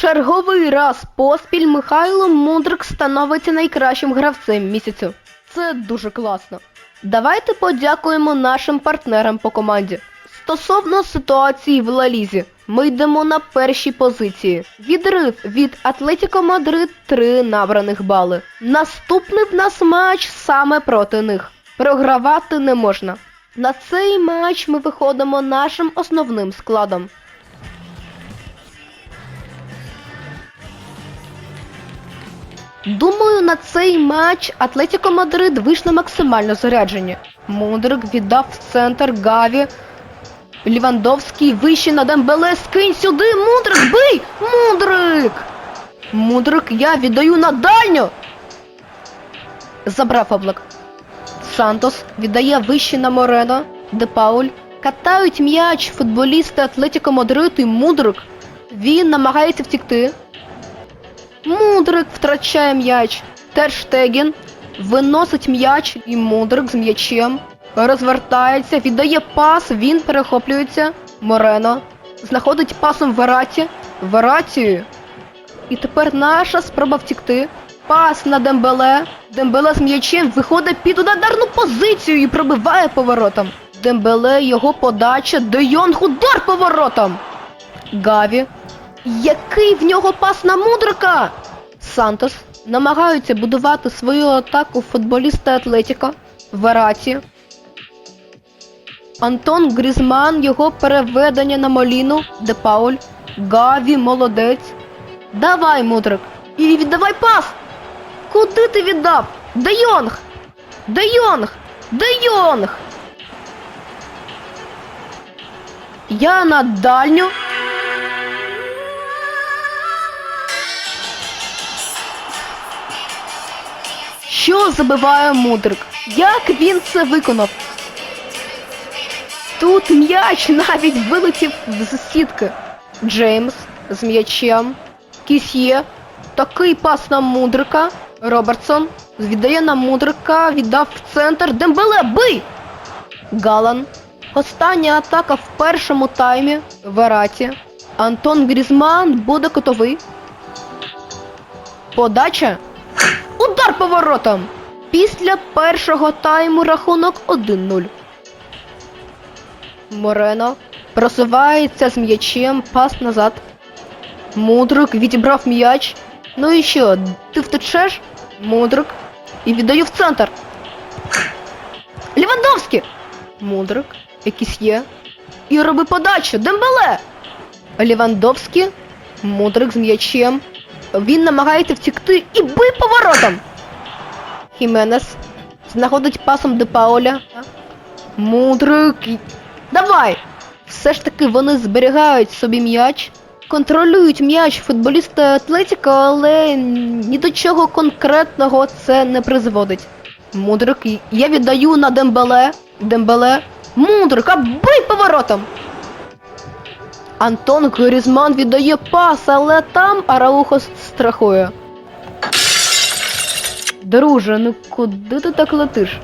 Черговий раз поспіль Михайло Мудрик становиться найкращим гравцем місяцю. Це дуже класно. Давайте подякуємо нашим партнерам по команді. Стосовно ситуації в Лалізі, ми йдемо на першій позиції. Відрив від Атлетіко Мадрид 3 набраних бали. Наступний в нас матч саме проти них. Програвати не можна. На цей матч ми виходимо нашим основним складом. Думаю, на цей матч Атлетіко Мадрид вийшли максимально заряджені. Мудрик віддав в центр Гаві. Лівандовський вище на Дембеле, скинь сюди, Мудрик, бий! Мудрик! Мудрик, я віддаю на дальню! Забрав облак. Сантос віддає вище на Морено, Де Пауль. Катають м'яч футболісти Атлетіко Мадрид і Мудрик. Він намагається втікти. Мудрик втрачає м'яч. Терштеген виносить м'яч і Мудрик з м'ячем. Розвертається, віддає пас, він перехоплюється. Морено. Знаходить пасом Вераті. Вераті. І тепер наша спроба втікти. Пас на Дембеле. Дембеле з м'ячем виходить під ударну позицію і пробиває поворотом. Дембеле, його подача, Де Йонг удар поворотом. Гаві. Який в нього пас на мудрика? Сантос намагаються будувати свою атаку футболісти Атлетіко. Вераті. Антон Грізман, його переведення на Моліну, Де Пауль. Гаві, молодець. Давай, мудрик. І віддавай пас. Куди ти віддав? Де Йонг? Де Йонг? Де Йонг? Я на дальню. Що забиває мудрик? Як він це виконав? Тут м'яч навіть вилетів з сітки. Джеймс з м'ячем. Кісьє. Такий пас на мудрика. Робертсон. Віддає на мудрика, віддав в центр. Дембеле, бий! Галан. Остання атака в першому таймі. Вераті. Антон Грізман буде котовий. Подача. Удар поворотом! Після першого тайму рахунок 1-0. Морено просувається з м'ячем, пас назад. Мудрик відібрав м'яч. Ну і що, ти втечеш? Мудрик. І віддаю в центр. Лівандовський! Мудрик, якийсь є. І роби подачу. Дембеле! Лівандовський. Мудрик з м'ячем. Він намагається втікти і бий поворотом. Хіменес знаходить пасом до Пауля. Мудрик. Давай! Все ж таки вони зберігають собі м'яч, контролюють м'яч футболісти Атлетіко, але ні до чого конкретного це не призводить. Мудрик, я віддаю на Дембеле. Дембеле. Мудрик, а бий поворотом! Антон Грізман віддає пас, але там Араухо страхує. Друже, ну куди ти так летиш?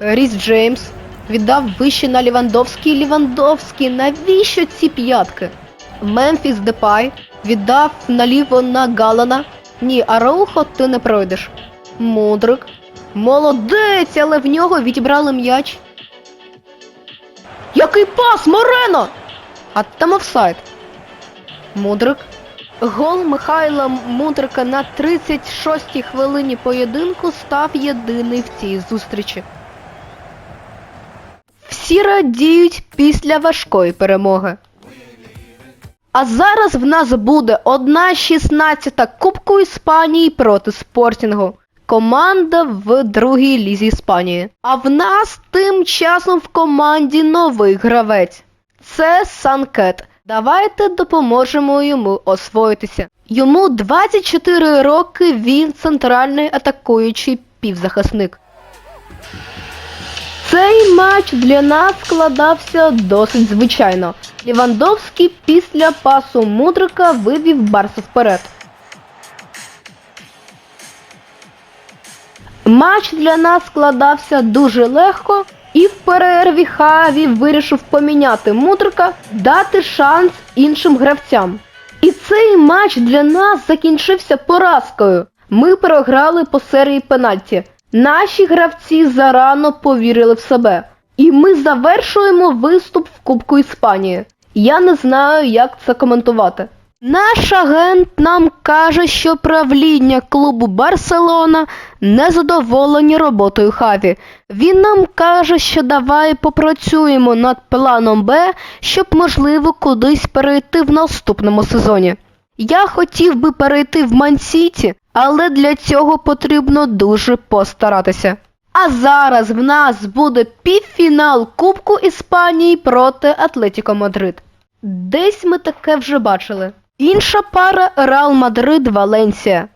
Ріс Джеймс віддав вище на Лівандовський. Лівандовський, навіщо ці п'ятки? Мемфіс Депай віддав наліво на Галана. Ні, Араухо ти не пройдеш. Мудрик. Молодець, але в нього відібрали м'яч. Який пас, Морено! А там офсайд. Мудрик. Гол Михайла Мудрика на 36-й хвилині поєдинку став єдиний в цій зустрічі. Всі радіють після важкої перемоги. А зараз в нас буде 1-16 Кубку Іспанії проти Спортінгу. Команда в другій лізі Іспанії. А в нас тим часом в команді новий гравець. Це Санкет. Давайте допоможемо йому освоїтися. Йому 24 роки, він центральний атакуючий півзахисник. Цей матч для нас складався досить звичайно. Лівандовський після пасу Мудрика вивів Барса вперед. Матч для нас складався дуже легко, і в перерві Хаві вирішив поміняти Мудрика, дати шанс іншим гравцям. І цей матч для нас закінчився поразкою. Ми програли по серії пенальті. Наші гравці зарано повірили в себе. І ми завершуємо виступ в Кубку Іспанії. Я не знаю, як це коментувати. Наш агент нам каже, що правління клубу Барселона не задоволені роботою Хаві. Він нам каже, що давай попрацюємо над планом Б, щоб можливо кудись перейти в наступному сезоні. Я хотів би перейти в Ман-Сіті, але для цього потрібно дуже постаратися. А зараз в нас буде півфінал Кубку Іспанії проти Атлетіко Мадрид. Десь ми таке вже бачили. Інша пара Реал Мадрид Валенсія.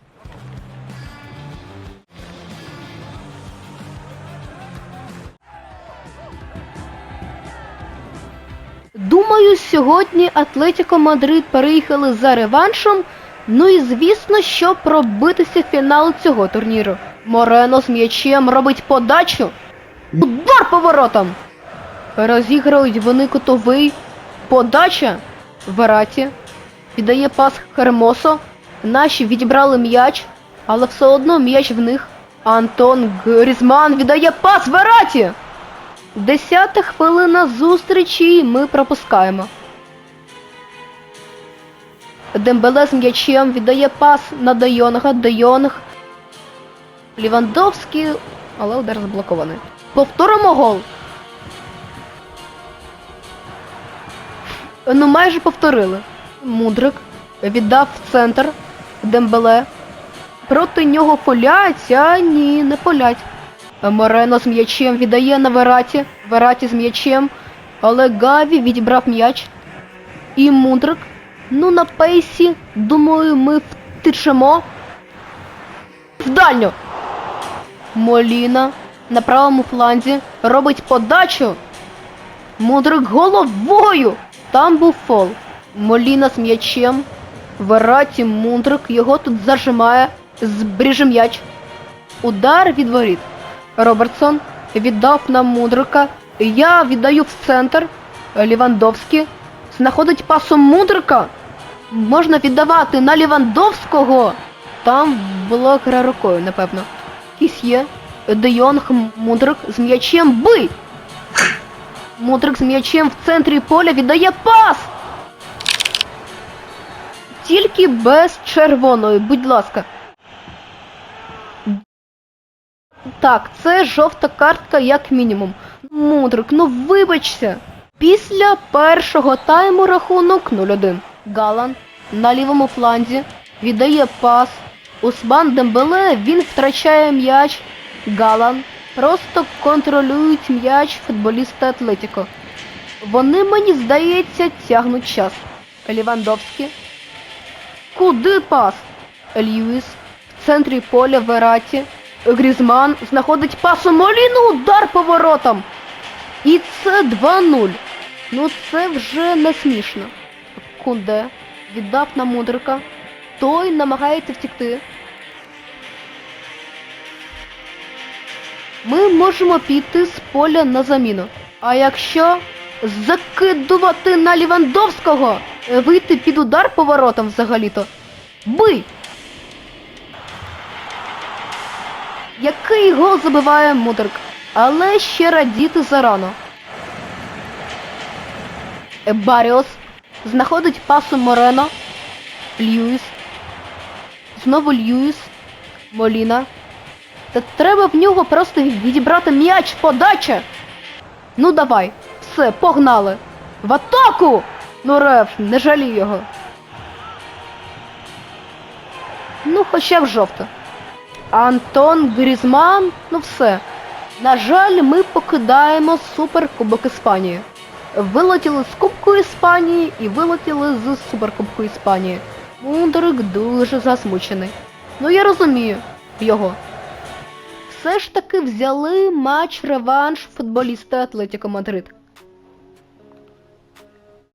Думаю, сьогодні Атлетіко Мадрид переїхали за реваншом. Ну і звісно, щоб пробитися в фінал цього турніру. Морено з м'ячем робить подачу. Удар поворотом. Розіграють вони кутовий. Подача. Вераті. Віддає пас Хермосо. Наші відібрали м'яч, але все одно м'яч в них. Антон Грізман віддає пас Вераті. Десята хвилина зустрічі і ми пропускаємо. Дембеле з м'ячем віддає пас на Де Йонга. Де Йонг. Лівандовський, але удар заблокований. Повторимо гол. Ну, майже повторили. Мудрик віддав в центр Дембеле. Проти нього полять, а ні, не полять. Морено з м'ячем віддає на Вераті. Вераті з м'ячем. Але Гаві відібрав м'яч. І Мудрик. Ну, на пейсі, думаю, ми втечемо. В дальню. Моліна на правому фланзі робить подачу. Мудрик головою. Там був фол. Моліна з м'ячем. Вераті Мудрик його тут зажимає. Збріже м'яч. Удар від воріт. Робертсон віддав на Мудрика. Я віддаю в центр. Лівандовський знаходить пасом Мудрика. Можна віддавати на Лівандовського. Там була гра рукою, напевно. Кісьє, Де Йонг, Мудрик з м'ячем бий! Мудрик з м'ячем в центрі поля віддає пас! Тільки без червоної, будь ласка. Так, це жовта картка як мінімум. Мудрик, ну вибачся. Після першого тайму рахунок 0-1. Галан на лівому фланзі віддає пас. Усман Дембеле, він втрачає м'яч. Галан просто контролюють м'яч футболіста Атлетіко. Вони, мені здається, тягнуть час. Лівандовський. Куди пас? Льюіс. В центрі поля Вераті. Грізман знаходить пас у Моліну, удар поворотом. І це 2-0. Ну це вже не смішно. Кунде віддав на Мудрика. Той намагається втікти. Ми можемо піти з поля на заміну. А якщо закидувати на Лівандовського, вийти під удар поворотом взагалі-то. Бий! Який гол забиває Мудрик? Але ще радіти зарано. Е, Баріос знаходить пасу Морено. Льюіс. Знову Льюіс. Моліна. Та треба в нього просто відібрати м'яч, подача. Ну давай, все, погнали. В атаку! Ну реф, не жалій його. Ну, хоча б жовто. Антон Грізман, ну все. На жаль, ми покидаємо Суперкубок Іспанії. Вилетіли з Кубку Іспанії і вилетіли з Суперкубку Іспанії. Мудрик дуже засмучений. Ну я розумію його. Все ж таки взяли матч-реванш футболіста Атлетіко Мадрид.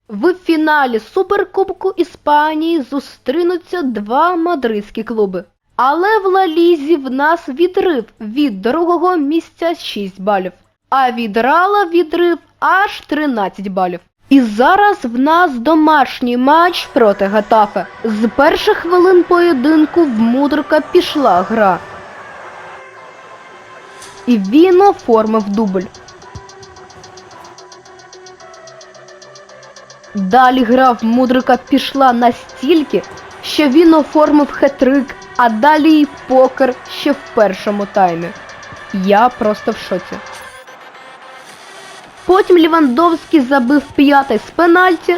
В фіналі Суперкубку Іспанії зустрінуться два мадридські клуби. Але в Ла-Лізі в нас відрив від другого місця 6 балів, а від Рала відрив аж 13 балів. І зараз в нас домашній матч проти Гатафе. З перших хвилин поєдинку в Мудрика пішла гра. І він оформив дубль. Далі гра в Мудрика пішла настільки, що він оформив хетрик, а далі й покер ще в першому таймі. Я просто в шоці. Потім Лівандовський забив п'ятий з пенальті.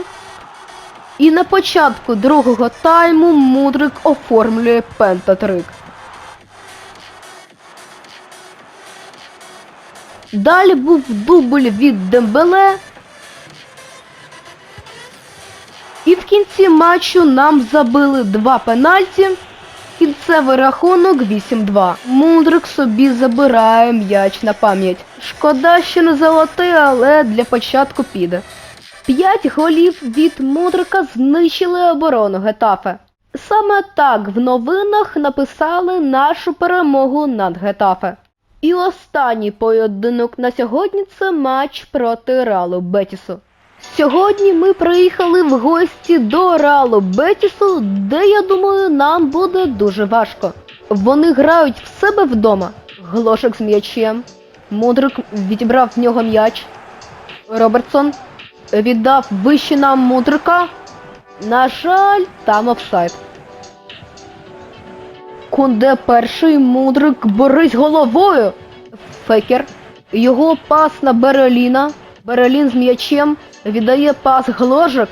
І на початку другого тайму Мудрик оформлює пентатрик. Далі був дубль від Дембеле. І в кінці матчу нам забили два пенальті. Кінцевий рахунок 8-2. Мудрик собі забирає м'яч на пам'ять. Шкода, що не золотий, але для початку піде. П'ять голів від Мудрика знищили оборону Гетафе. Саме так в новинах написали нашу перемогу над Гетафе. І останній поєдинок на сьогодні це матч проти Ралу Бетісу. Сьогодні ми приїхали в гості до Ралу Бетісу, де я думаю, нам буде дуже важко. Вони грають в себе вдома. Глошик з м'ячем. Мудрик відібрав в нього м'яч. Робертсон віддав вище нам мудрика. На жаль, там офсайд. Кунде перший мудрик борись головою. Фекер. Його пас на Береліна. Берелін з м'ячем віддає пас Гложик.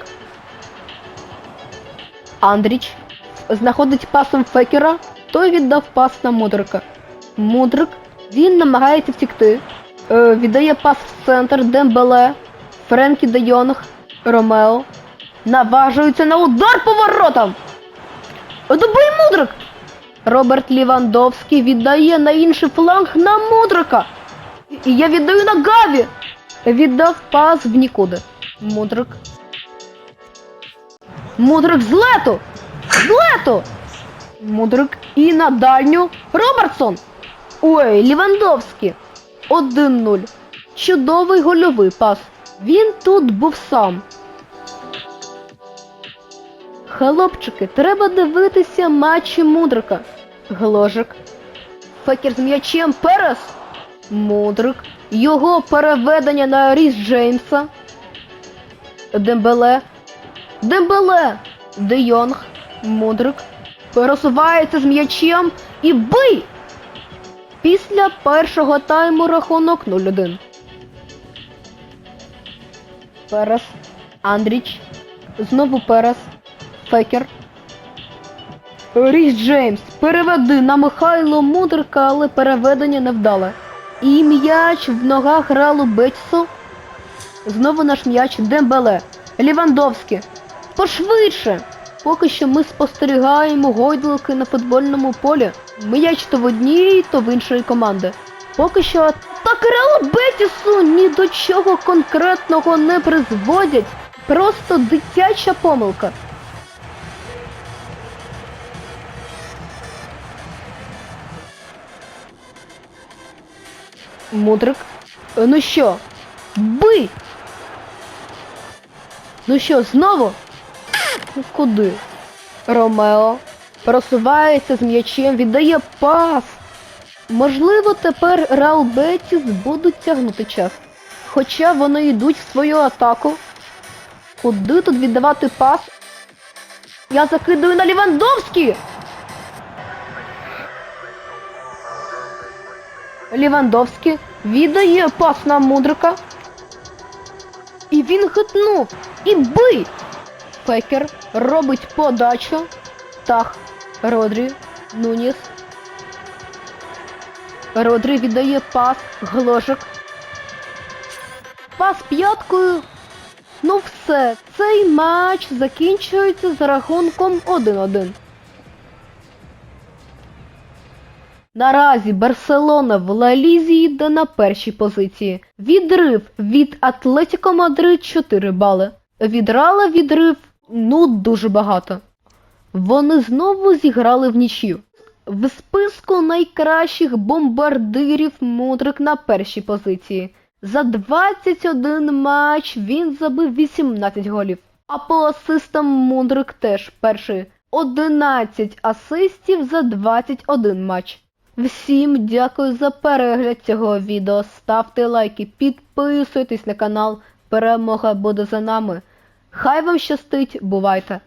Андріч знаходить пасом Фекера, той віддав пас на Мудрика. Мудрик, він намагається втікти. Е, віддає пас в центр Дембеле, Френкі де Йонг, Ромео. Наважується на удар по воротам. Добий Мудрик! Роберт Лівандовський віддає на інший фланг на Мудрика. І я віддаю на Гаві. Віддав пас в нікуди. Мудрик. Мудрик з лету! Мудрик і на дальню Робертсон. Ой, Лівандовський. 1-0. Чудовий гольовий пас. Він тут був сам. Хлопчики, треба дивитися матчі Мудрика. Гложик. Фекер з м'ячем Перес. Мудрик. Його переведення на Ріс Джеймса. Дембеле. Дембеле. Де Йонг. Мудрик. Пересувається з м'ячем і бий! Після першого тайму рахунок 0-1. Перес. Андріч. Знову Перес. Фекер. Ріс Джеймс. Переведи на Михайло Мудрика, але переведення не вдале. І м'яч в ногах гралу Бетсу. Знову наш м'яч Дембеле. Лівандовський. Пошвидше. Поки що ми спостерігаємо гойдалки на футбольному полі. М'яч то в одній, то в іншої команди. Поки що так Реал Бетісу ні до чого конкретного не призводять. Просто дитяча помилка. Мудрик. Ну що? Бий! Ну що, знову? Куди? Ромео просувається з м'ячем, віддає пас. Можливо, тепер Реал Бетіс будуть тягнути час. Хоча вони йдуть в свою атаку. Куди тут віддавати пас? Я закидаю на Лівандовський! Лівандовський віддає пас на Мудрика. І він хитнув. І бий! Фекер робить подачу. Тах. Родрі. Нуніс. Родрі віддає пас. Гложик. Пас п'яткою. Ну все, цей матч закінчується з рахунком 1-1. Наразі Барселона в Ла Лізі йде на першій позиції. Відрив від Атлетіко Мадрид 4 бали. Від Рала відрив ну дуже багато. Вони знову зіграли в нічю. В списку найкращих бомбардирів Мудрик на першій позиції. За 21 матч він забив 18 голів. А по асистам Мудрик теж перший. 11 асистів за 21 матч. Всім дякую за перегляд цього відео. Ставте лайки, підписуйтесь на канал. Перемога буде за нами. Хай вам щастить, бувайте!